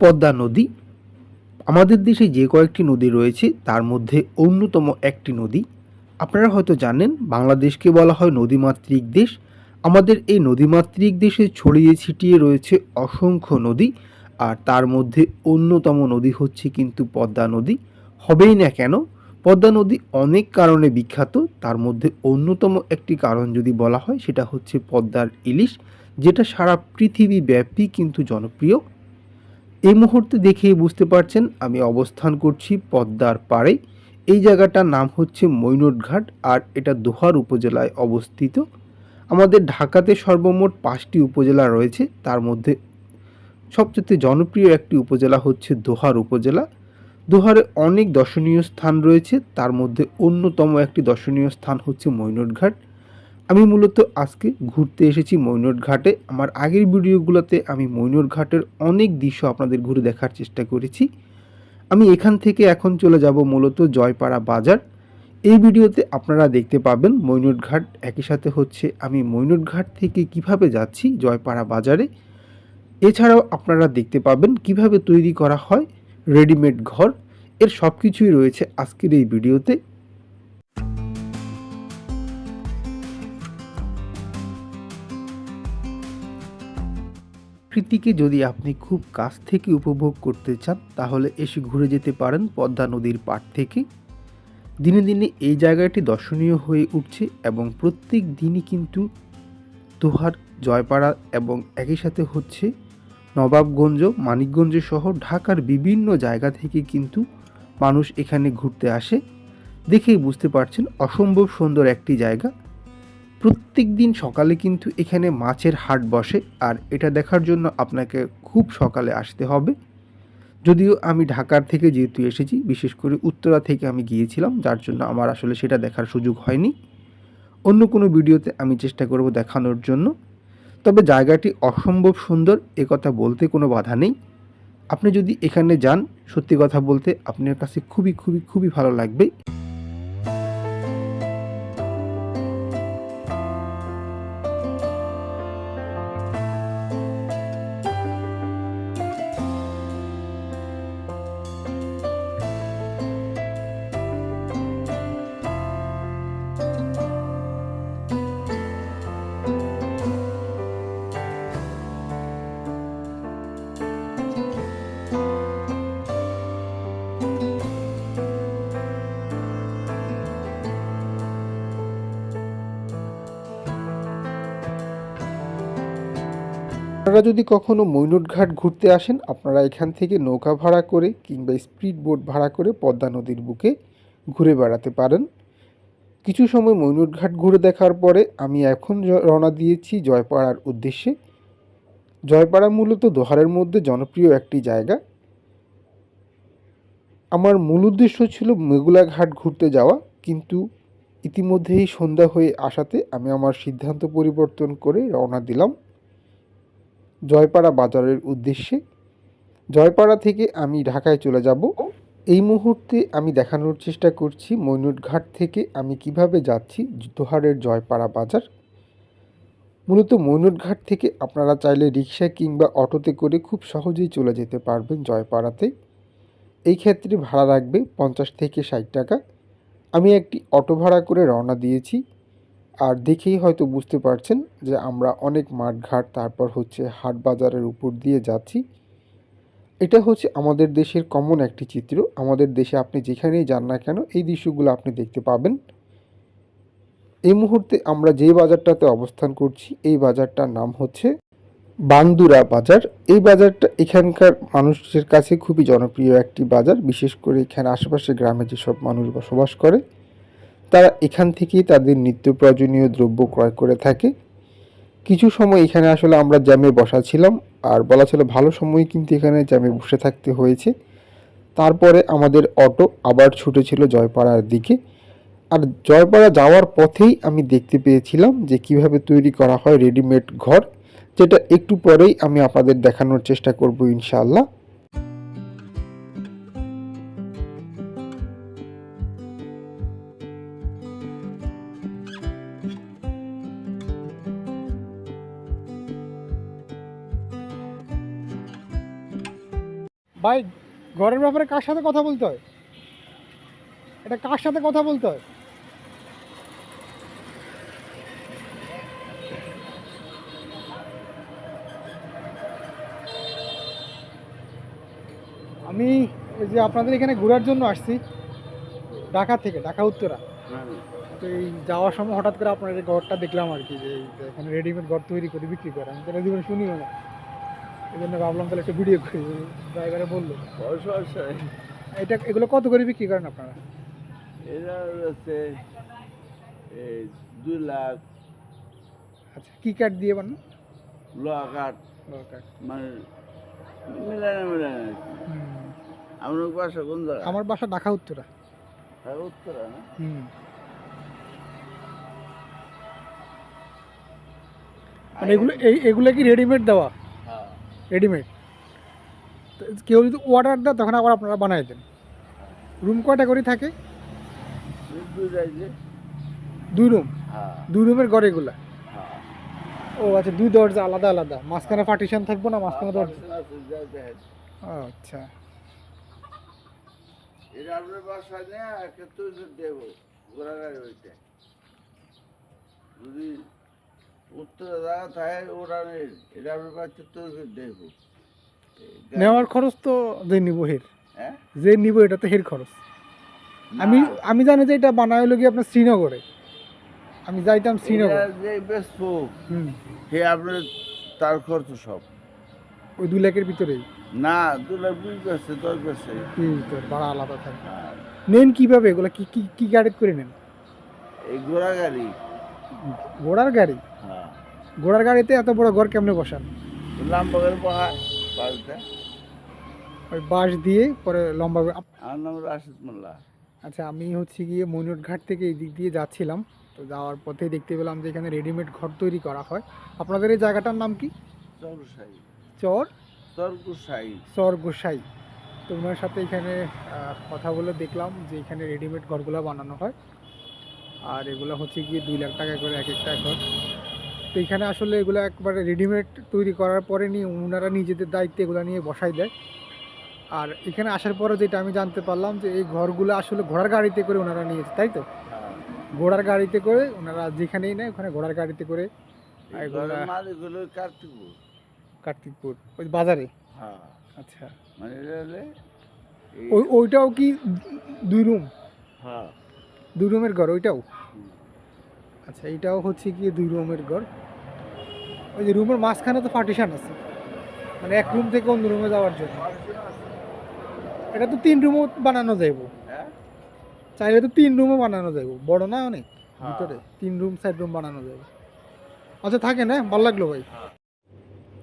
পদ্মা নদী। আমাদের দেশে যে কয়েকটি নদী রয়েছে, তার মধ্যে অন্যতম একটি নদী। আপনারা হয়তো জানেন, বাংলাদেশকে বলা হয় নদীমাতৃক দেশ। আমাদের এই নদীমাতৃক দেশে ছড়িয়ে ছিটিয়ে রয়েছে অসংখ্য নদী, আর তার মধ্যে অন্যতম নদী হচ্ছে কিন্তু পদ্মা নদী। হবেই না কেন? পদ্মা নদী অনেক কারণে বিখ্যাত। তার মধ্যে অন্যতম একটি কারণ যদি বলা হয়, সেটা হচ্ছে পদ্মার ইলিশ, যেটা সারা পৃথিবী ব্যাপী কিন্তু জনপ্রিয়। এই মুহূর্তে দেখেই বুঝতে পারছেন আমি অবস্থান করছি পদ্মার পাড়ে। এই জায়গাটার নাম হচ্ছে মৈনটঘাট আর এটা দোহার উপজেলায় অবস্থিত। আমাদের ঢাকাতে সর্বমোট পাঁচটি উপজেলা রয়েছে, তার মধ্যে সবচেয়ে জনপ্রিয় একটি উপজেলা হচ্ছে দোহার উপজেলা। দোহারে অনেক দর্শনীয় স্থান রয়েছে, তার মধ্যে অন্যতম একটি দর্শনীয় স্থান হচ্ছে মৈনটঘাট। আমি মূলত আজকে ঘুরতে এসেছি মৈনট ঘাটে। আমার আগের ভিডিওগুলোতে আমি মৈনট ঘাটের অনেক দৃশ্য আপনাদের ঘুরে দেখার চেষ্টা করেছি। আমি এখান থেকে এখন চলে যাব মূলত জয়পাড়া বাজার। এই ভিডিওতে আপনারা দেখতে পাবেন মৈনট ঘাট একই সাথে হচ্ছে আমি মৈনট ঘাট থেকে কীভাবে যাচ্ছি জয়পাড়া বাজারে। এছাড়াও আপনারা দেখতে পাবেন কীভাবে তৈরি করা হয় রেডিমেড ঘর। এর সব কিছুই রয়েছে আজকের এই ভিডিওতে। প্রকৃতিকে যদি আপনি খুব কাছ থেকে উপভোগ করতে চান, তাহলে এসে ঘুরে যেতে পারেন পদ্মা নদীর পাড় থেকে। দিনে দিনে এই জায়গাটি দর্শনীয় হয়ে উঠছে এবং প্রত্যেক দিনই কিন্তু দোহার জয়পাড়া এবং একই সাথে হচ্ছে নবাবগঞ্জ, মানিকগঞ্জ সহ ঢাকার বিভিন্ন জায়গা থেকে কিন্তু মানুষ এখানে ঘুরতে আসে। দেখেই বুঝতে পারছেন, অসম্ভব সুন্দর একটি জায়গা। প্রত্যেক দিন সকালে কিন্তু এখানে মাছের হাট বসে, আর এটা দেখার জন্য আপনাকে খুব সকালে আসতে হবে। যদিও আমি ঢাকার থেকে যেহেতু এসেছি, বিশেষ করে উত্তরা থেকে আমি গিয়েছিলাম, যার জন্য আমার আসলে সেটা দেখার সুযোগ হয়নি। অন্য কোনো ভিডিওতে আমি চেষ্টা করব দেখানোর জন্য। তবে জায়গাটি অসম্ভব সুন্দর কথা বলতে কোনো বাধা নেই। আপনি যদি এখানে যান, সত্যি কথা বলতে আপনার কাছে খুবই খুবই খুবই ভালো লাগবে। আপনারা যদি কখনো মৈনটঘাট ঘুরতে আসেন, আপনারা এখান থেকে নৌকা ভাড়া করে কিংবা স্পিড বোট ভাড়া করে পদ্মা নদীর বুকে ঘুরে বেড়াতে পারেন। কিছু সময় মৈনটঘাট ঘুরে দেখার পরে আমি এখন রওনা দিয়েছি জয়পাড়ার উদ্দেশ্যে। জয়পাড়া মূলত দোহারের মধ্যে জনপ্রিয় একটি জায়গা। আমার মূল উদ্দেশ্য ছিল মেগুলা ঘাট ঘুরতে যাওয়া, কিন্তু ইতিমধ্যেই সন্ধ্যা হয়ে আসাতে আমি আমার সিদ্ধান্ত পরিবর্তন করে রওনা দিলাম। জয়পাড়া বাজারের উদ্দেশ্যে। জয়পাড়া থেকে আমি ঢাকায় চলে যাব। এই মুহূর্তে আমি দেখানোর চেষ্টা করছি মৈনুটঘাট থেকে আমি কীভাবে যাচ্ছি দোহারের জয়পাড়া বাজার। মূলত মৈনুটঘাট থেকে আপনারা চাইলে রিক্সা কিংবা অটোতে করে খুব সহজেই চলে যেতে পারবেন জয়পাড়াতে। এই ক্ষেত্রে ভাড়া রাখবে পঞ্চাশ থেকে ষাট টাকা। আমি একটি অটো ভাড়া করে রওনা দিয়েছি। আর দেখেই হয়তো বুঝতে পারছেন যে আমরা অনেক মাঠঘাট, তারপর হচ্ছে হাট বাজারের উপর দিয়ে যাচ্ছি। এটা হচ্ছে আমাদের দেশের কমন একটি চিত্র। আমাদের দেশে আপনি যেখানেই যান না কেন, এই দৃশ্যগুলো আপনি দেখতে পাবেন। এই মুহূর্তে আমরা যে বাজারটাতে অবস্থান করছি, এই বাজারটার নাম হচ্ছে বান্দুরা বাজার। এই বাজারটা এখানকার মানুষের কাছে খুবই জনপ্রিয় একটি বাজার। বিশেষ করে এখানে আশেপাশে গ্রামে যেসব মানুষ বসবাস করে তারা এখান থেকেই তাদের নিত্য প্রয়োজনীয় দ্রব্য ক্রয় করে থাকে। কিছু সময় এখানে আসলে আমরা জ্যামে বসা ছিলাম, আর বলা ছিল ভালো সময় কিন্তু এখানে জ্যামে বসে থাকতে হয়েছে। তারপরে আমাদের অটো আবার ছুটেছিল জয়পাড়ার দিকে। আর জয়পাড়া যাওয়ার পথেই আমি দেখতে পেয়েছিলাম যে কীভাবে তৈরি করা হয় রেডিমেড ঘর, যেটা একটু পরেই আমি আপনাদের দেখানোর চেষ্টা করব ইনশাআল্লাহ। ভাই ঘরের ব্যাপারে কার সাথে কথা বলতে হয়? এটা কার সাথে কথা বলতে হয়? আমি এই যে আপনাদের এখানে ঘোরার জন্য আসছি ঢাকা থেকে ঢাকা উত্তরা। তো এই যাওয়ার সময় হঠাৎ করে আপনার এই ঘরটা দেখলাম আর কি যে এখানে রেডিমেড ঘর তৈরি করে বিক্রি করে। আমি তো জীবনে শুনিও না। এই জন্য ভাবলাম তাহলে একটা ভিডিও করি। ড্রাইভারে বলল। এটা এগুলো কত করে বিক্রি করেন আপনারা? এরা হচ্ছে দুই লাখ। আচ্ছা কি কাঠ দিয়ে বানান? লোহা কাঠ কাঠ মানে মিলানে মিলানে আর বাসা কোন জায়গা আমার বাসা ঢাকা উত্তরা। উত্তরা না? হুম। মানে এগুলো এগুলো কি রেডিমেড দেওয়া? রেডিমেড। কেউ যদি অর্ডার দেয় তখন আবার আপনারা বানাই দেন। রুম কয়টা করে থাকে? দুই রুম হ্যাঁ। দুই রুমের ঘর এগুলা? হ্যাঁ। ও আচ্ছা দুই দরজা আলাদা আলাদা। মাঝখানে পার্টিশন থাকব না মাঝখানে দরজা? পার্সেল আছে, যা দেখেন। ও, আচ্ছা। দেবো। যদি উত্তরে থাকে ওরা এটা আপনার বাচ্চা তৈরি দেবো নেওয়ার খরচ তো যে নিব হের। হ্যাঁ? যে নিব এটা তো হের খরচ। আমি আমি জানি যে এটা বানায় হলো কি আপনার শ্রীনগরে। আমি যাইতাম শ্রীনগর। যে ব্যস্ত হুম। আপনার তার খরচ সব। ওই দু লাখের ভিতরেই? না দু লাখ বিশ বেছে দশ ভাড়া আলাদা থাকে। নেন কীভাবে এগুলো? কি কি কি গাড়ি করে নেন? এই ঘোড়া গাড়ি। ঘোড়ার গাড়ি? হ্যাঁ। ঘোড়ার গাড়িতে এত বড় ঘর কেমনে বসান? লাম্বা করে ওই বাঁশ দিয়ে পরে লম্বা করে- আমার নাম রাশিদ মোল্লা। আচ্ছা আমি হচ্ছে গিয়ে মইনুট ঘাট থেকে এই দিক দিয়ে যাচ্ছিলাম। তো যাওয়ার পথে দেখতে পেলাম যে এখানে রেডিমেড ঘর তৈরি করা হয়। আপনাদের এই জায়গাটার নাম কি? চরগুসাই। চর? চরগুসাই। তো ওনার সাথে এখানে কথা বলে দেখলাম যে এখানে রেডিমেড ঘরগুলো বানানো হয়। আর এগুলো হচ্ছে গিয়ে দুই লাখ টাকা করে এক একটা ঘর। তো এখানে আসলে এগুলো একবারে রেডিমেড তৈরি করার পরে নিয়ে ওনারা নিজেদের দায়িত্বে এগুলো নিয়ে বসাই দেয়। আর এখানে আসার পরে যেটা আমি জানতে পারলাম যে এই ঘরগুলো আসলে ঘোড়ার গাড়িতে করে ওনারা নিয়েছে তাই তো? হ্যাঁ। ঘোড়ার গাড়িতে করে ওনারা যেখানেই নেয় ওখানে ঘোড়ার গাড়িতে করে কার্তিকপুর। কার্তিকপুর ওই বাজারে? হ্যাঁ। আচ্ছা। মানে ওইটাও কি দুই রুম? হ্যাঁ। দুই রুমের ঘর ওইটাও। আচ্ছা এইটাও হচ্ছে গিয়ে দুই রুমের ঘর। ওই যে রুমের মাঝখানে তো পার্টিশন আছে। মানে এক রুম থেকে অন্য রুমে যাওয়ার জন্য। এটা তো তিন রুমও বানানো যাইব। হ্যাঁ? চাইলে তো তিন রুমও বানানো যাইব। বড় না অনেক? হ্যাঁ। ভিতরে তিন রুম চার রুম বানানো যাবে আচ্ছা থাকে না ভালো লাগল ভাই।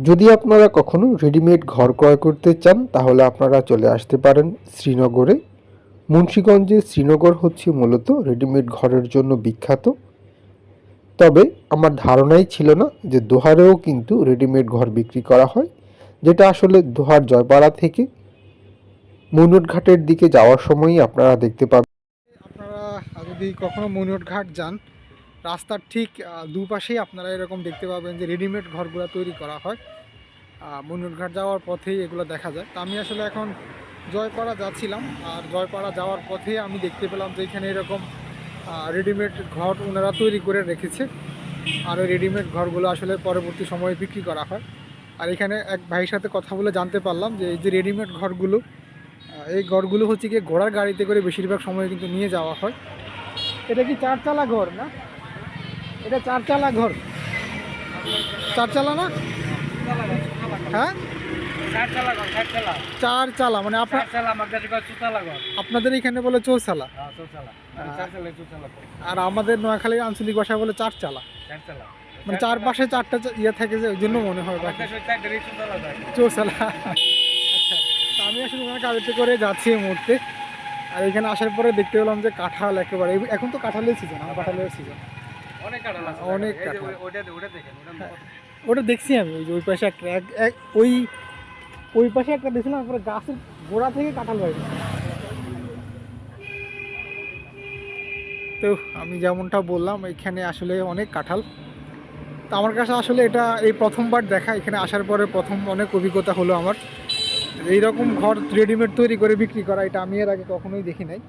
যদি আপনারা কখনো রেডিমেড ঘর ক্রয় করতে চান তাহলে আপনারা চলে আসতে পারেন শ্রীনগরে। মুন্সীগঞ্জে শ্রীনগর হচ্ছে মূলত রেডিমেড ঘরের জন্য বিখ্যাত। তবে আমার ধারণাই ছিল না যে দোহারেও কিন্তু রেডিমেড ঘর বিক্রি করা হয়, যেটা আসলে দোহার জয়পাড়া থেকে মনুট ঘাটের দিকে যাওয়ার সময়ই আপনারা দেখতে পাবেন। আপনারা যদি কখনো মনিয়ট ঘাট যান, রাস্তার ঠিক দুপাশেই আপনারা এরকম দেখতে পাবেন যে রেডিমেড ঘরগুলো তৈরি করা হয়। মনিয়ট ঘাট যাওয়ার পথেই এগুলো দেখা যায়। আমি আসলে এখন জয়পাড়া যাচ্ছিলাম, আর জয়পাড়া যাওয়ার পথে আমি দেখতে পেলাম যে এখানে এরকম রেডিমেড ঘর ওনারা তৈরি করে রেখেছে। আর ওই রেডিমেড ঘরগুলো আসলে পরবর্তী সময়ে বিক্রি করা হয়। আর এখানে এক ভাইয়ের সাথে কথা বলে জানতে পারলাম যে এই যে রেডিমেড ঘরগুলো এই ঘরগুলো হচ্ছে গিয়ে ঘোড়ার গাড়িতে করে বেশিরভাগ সময় কিন্তু নিয়ে যাওয়া হয়। এটা কি চারচালা ঘর না? এটা চারচালা ঘর। চারচালা না? হ্যাঁ? চার চালা মানে আপনার আপনাদের এখানে বলে চৌচালা। আর আমাদের নোয়াখালীর আঞ্চলিক ভাষায় বলে চার চালা মানে চারপাশে চারটা ইয়ে থাকে যে ওই জন্য মনে হয় চৌচালা আচ্ছা আমি আসলে ওখানে গাড়িতে করে যাচ্ছি এই মুহূর্তে। আর এখানে আসার পরে দেখতে পেলাম যে কাঁঠাল একেবারে এখন তো কাঁঠালের সিজন আমার কাঁঠালের সিজন অনেক কাঁঠাল অনেক কাঁঠাল। দেখেন ওটা হ্যাঁ। দেখছি আমি ওই যে ওই পাশে একটা এক এক ওই ওই পাশে একটা দেখছিলাম পুরো গাছের গোড়া থেকে কাঁঠাল বাইরে তো আমি যেমনটা বললাম, এখানে আসলে অনেক কাঁঠাল। তো আমার কাছে আসলে এটা এই প্রথমবার দেখা, এখানে আসার পরে প্রথম অনেক অভিজ্ঞতা হলো আমার। এইরকম ঘর রেডিমেড তৈরি করে বিক্রি করা, এটা আমি এর আগে কখনোই দেখি নাই।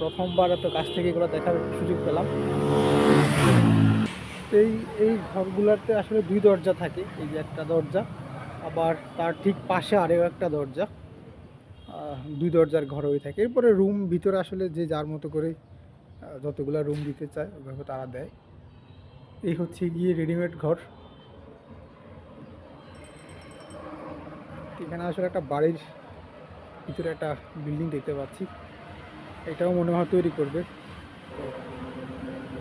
প্রথমবার এত কাছ থেকে এগুলো দেখার সুযোগ পেলাম। এই এই ঘরগুলোতে আসলে দুই দরজা থাকে, এই যে একটা দরজা। আবার তার ঠিক পাশে আরেও একটা দরজা দুই দরজার ঘর হয়ে থাকে। এরপরে রুম ভিতরে আসলে যে যার মতো করে যতগুলা রুম দিতে চায়, ওইভাবে তারা দেয়। এই হচ্ছে গিয়ে রেডিমেড ঘর। এখানে আসলে একটা বাড়ির ভিতরে একটা বিল্ডিং দেখতে পাচ্ছি। এটাও মনে হয় তৈরি করবে।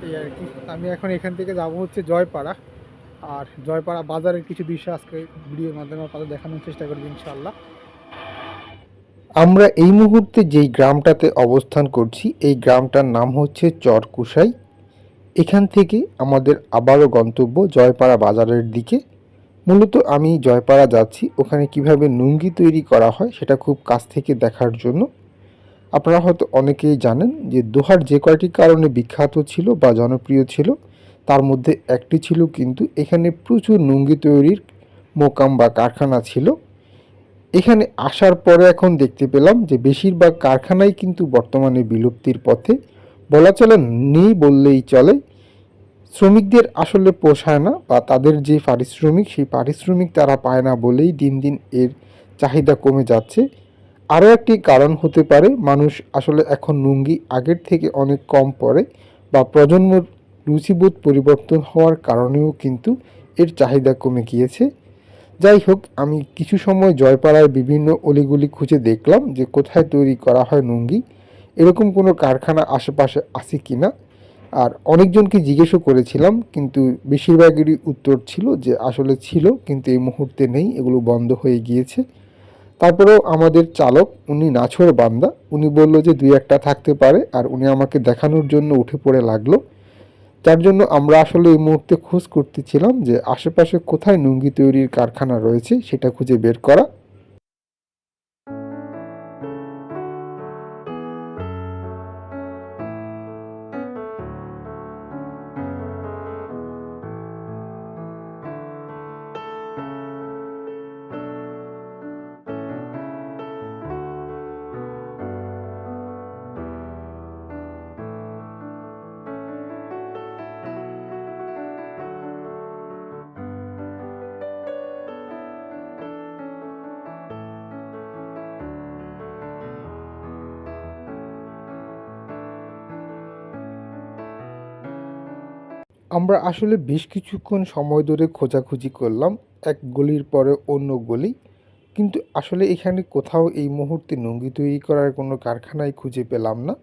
এই আর কি। আমি এখন এখান থেকে যাব হচ্ছে জয়পাড়া। আর জয়পাড়া বাজারের কিছু দৃশ্য আজকে ভিডিওর মাধ্যমে আপনাদের দেখানোর চেষ্টা করব ইনশাল্লাহ আমরা এই মুহূর্তে যেই গ্রামটাতে অবস্থান করছি, এই গ্রামটার নাম হচ্ছে চরকুসাই এখান থেকে আমাদের আবারও গন্তব্য জয়পাড়া বাজারের দিকে। মূলত আমি জয়পাড়া যাচ্ছি, ওখানে কীভাবে নুঙ্গি তৈরি করা হয় সেটা খুব কাছ থেকে দেখার জন্য। আপনারা হয়তো অনেকেই জানেন যে দোহার যে কয়টি কারণে বিখ্যাত ছিল বা জনপ্রিয় ছিল তার মধ্যে একটি ছিল কিন্তু এখানে প্রচুর নুঙ্গি তৈরির মোকাম বা কারখানা ছিল। এখানে আসার পরে এখন দেখতে পেলাম যে বেশিরভাগ কারখানাই কিন্তু বর্তমানে বিলুপ্তির পথে। বলা চলে নেই বললেই চলে। শ্রমিকদের আসলে পোষায় না বা তাদের যে পারিশ্রমিক, সেই পারিশ্রমিক তারা পায় না বলেই দিন দিন এর চাহিদা কমে যাচ্ছে। আরও একটি কারণ হতে পারে, মানুষ আসলে এখন লুঙ্গি আগের থেকে অনেক কম পরে বা প্রজন্মর রুচিবোধ পরিবর্তন হওয়ার কারণেও কিন্তু এর চাহিদা কমে গিয়েছে। যাই হোক, আমি কিছু সময় জয়পাড়ায় বিভিন্ন অলিগুলি খুঁজে দেখলাম যে কোথায় তৈরি করা হয় নুঙ্গি এরকম কোনো কারখানা আশেপাশে আছে কি না আর অনেকজনকে জিজ্ঞেসও করেছিলাম, কিন্তু বেশিরভাগেরই উত্তর ছিল যে আসলে ছিল, কিন্তু এই মুহূর্তে নেই, এগুলো বন্ধ হয়ে গিয়েছে। তারপরেও আমাদের চালক, উনি নাছর বান্দা, উনি বলল যে দুই একটা থাকতে পারে, আর উনি আমাকে দেখানোর জন্য উঠে পড়ে লাগল। যার জন্য আমরা আসলে এই মুহূর্তে খোঁজ করতেছিলাম যে আশেপাশে কোথায় নুঙ্গি তৈরির কারখানা রয়েছে সেটা খুঁজে বের করা। আমরা আসলে বেশ কিছুক্ষণ সময় ধরে খোঁজাখুঁজি করলাম, এক গলির পরে অন্য গলি। কিন্তু আসলে এখানে কোথাও এই মুহূর্তে নুঙ্গি তৈরি করার কোনো কারখানাই খুঁজে পেলাম না।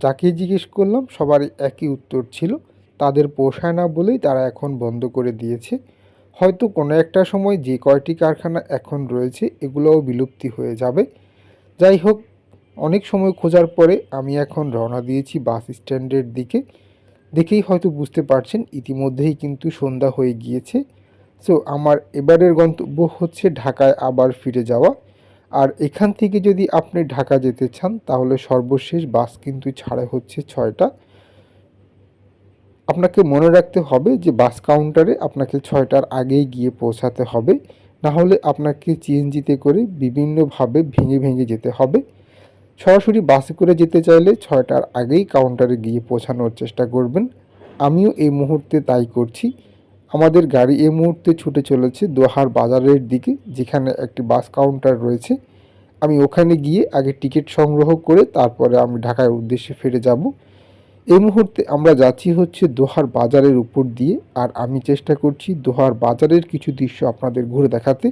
যাকে জিজ্ঞেস করলাম, সবারই একই উত্তর ছিল, তাদের পোষায় না বলেই তারা এখন বন্ধ করে দিয়েছে। হয়তো কোনো একটা সময় যে কয়টি কারখানা এখন রয়েছে, এগুলোও বিলুপ্তি হয়ে যাবে। যাই হোক, অনেক সময় খোঁজার পরে আমি এখন রওনা দিয়েছি বাস স্ট্যান্ডের দিকে। দেখেই হয়তো বুঝতে পারছেন, ইতিমধ্যেই কিন্তু সন্ধ্যা হয়ে গিয়েছে। সো আমার এবারের গন্তব্য হচ্ছে ঢাকায় আবার ফিরে যাওয়া। আর এখান থেকে যদি আপনি ঢাকা যেতে চান, তাহলে সর্বশেষ বাস কিন্তু ছাড়ে হচ্ছে ছয়টা। আপনাকে মনে রাখতে হবে যে, বাস কাউন্টারে আপনাকে ছয়টার আগেই গিয়ে পৌঁছাতে হবে। না হলে আপনাকে সিএনজিতে করে বিভিন্নভাবে ভেঙে ভেঙে যেতে হবে। সরাসরি বাসে করে যেতে চাইলে ছয়টার আগেই কাউন্টারে গিয়ে পৌঁছানোর চেষ্টা করবেন। আমিও এই মুহূর্তে তাই করছি। আমাদের গাড়ি এই মুহূর্তে ছুটে চলেছে দোহার বাজারের দিকে, যেখানে একটি বাস কাউন্টার রয়েছে। আমি ওখানে গিয়ে আগে টিকিট সংগ্রহ করে তারপরে আমি ঢাকার উদ্দেশ্যে ফিরে যাব। এই মুহূর্তে আমরা যাচ্ছি হচ্ছে দোহার বাজারের উপর দিয়ে, আর আমি চেষ্টা করছি দোহার বাজারের কিছু দৃশ্য আপনাদের ঘুরে দেখাতে।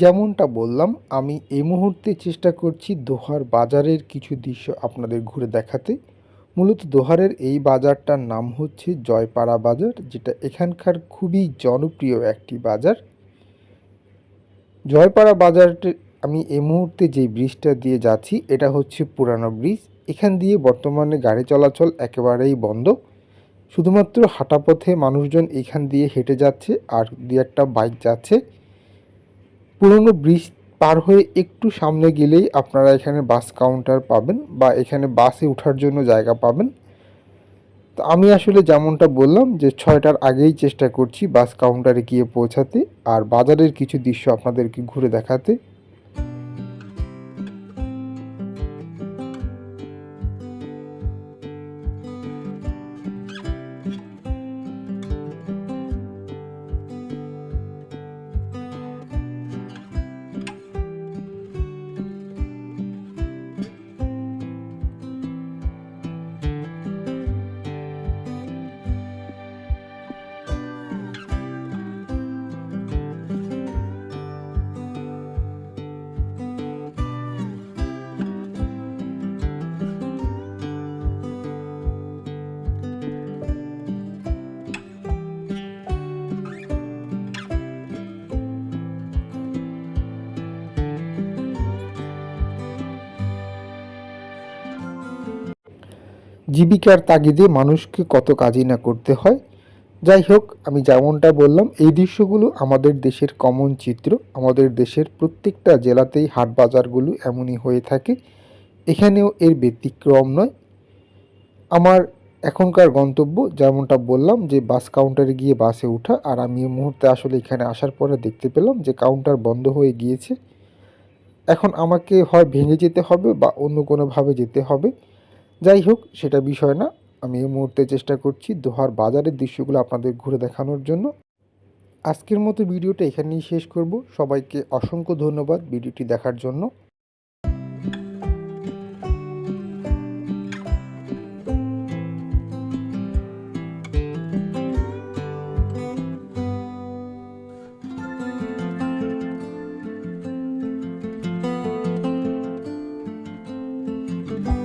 যেমনটা বললাম, আমি এই মুহূর্তে চেষ্টা করছি দোহার বাজারের কিছু দৃশ্য আপনাদের ঘুরে দেখাতে। মূলত দোহারের এই বাজারটার নাম হচ্ছে জয়পাড়া বাজার, যেটা এখানকার খুবই জনপ্রিয় একটি বাজার। জয়পাড়া বাজারটি, আমি এই মুহূর্তে যে ব্রিজটা দিয়ে যাচ্ছি, এটা হচ্ছে পুরানো ব্রিজ। এখান দিয়ে বর্তমানে গাড়ি চলাচল একেবারেই বন্ধ। শুধুমাত্র হাঁটা পথে মানুষজন এখান দিয়ে হেঁটে যাচ্ছে, আর দু একটা বাইক যাচ্ছে। পুরনো ব্রিজ পার হয়ে একটু সামনে গেলেই আপনারা এখানে বাস কাউন্টার পাবেন বা এখানে বাসে ওঠার জন্য জায়গা পাবেন। তো আমি আসলে যেমনটা বললাম যে ছয়টার আগেই চেষ্টা করছি বাস কাউন্টারে গিয়ে পৌঁছাতে আর বাজারের কিছু দৃশ্য আপনাদেরকে ঘুরে দেখাতে। জীবিকার তাগিদে মানুষকে কত কাজই না করতে হয়। যাই হোক, আমি যেমনটা বললাম, এই দৃশ্যগুলো আমাদের দেশের কমন চিত্র। আমাদের দেশের প্রত্যেকটা জেলাতেই হাট বাজারগুলো এমনই হয়ে থাকে। এখানেও এর ব্যতিক্রম নয়। আমার এখনকার গন্তব্য, যেমনটা বললাম, যে বাস কাউন্টারে গিয়ে বাসে ওঠা। আর আমি এই মুহূর্তে আসলে এখানে আসার পরে দেখতে পেলাম যে কাউন্টার বন্ধ হয়ে গিয়েছে। এখন আমাকে হয় ভেঙে যেতে হবে বা অন্য কোনোভাবে যেতে হবে। যাই হোক, সেটা বিষয় না। আমি এই মুহূর্তে চেষ্টা করছি দোহার বাজারের দৃশ্যগুলো আপনাদের ঘুরে দেখানোর জন্য। আজকের মতো ভিডিওটা এখানেই শেষ করব। সবাইকে অসংখ্য ধন্যবাদ ভিডিওটি দেখার জন্য।